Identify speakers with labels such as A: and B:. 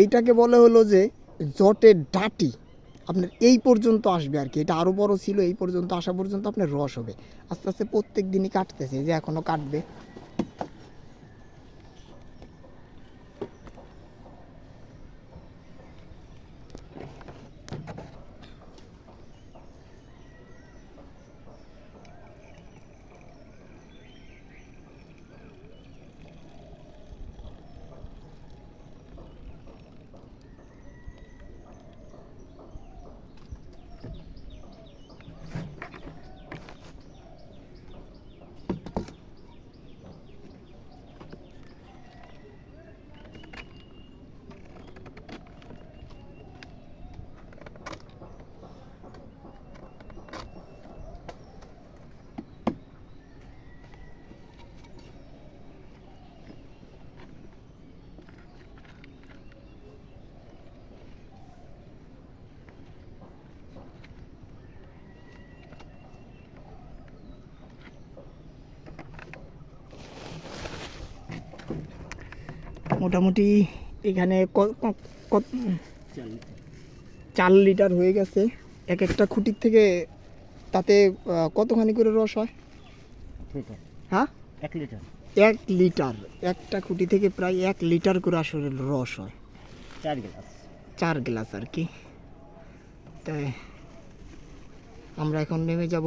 A: এইটাকে বলে হলো যে জটের ডাটি। আপনার এই পর্যন্ত আসবে আর কি। এটা আরও বড় ছিল, এই পর্যন্ত আসা পর্যন্ত আপনার রস হবে। আস্তে আস্তে প্রত্যেক দিনই কাটতেছে যে এখনও কাটবে। মোটামুটি এখানে চার লিটার হয়ে গেছে। এক একটা খুঁটির থেকে তাতে কতখানি করে রস হয়? হ্যাঁ?
B: এক লিটার।
A: এক লিটার। একটা খুঁটি থেকে প্রায় এক লিটার করে আসলে রস হয়।
B: চার গ্লাস।
A: চার গ্লাস আর কি। তাই আমরা এখন নেমে যাব।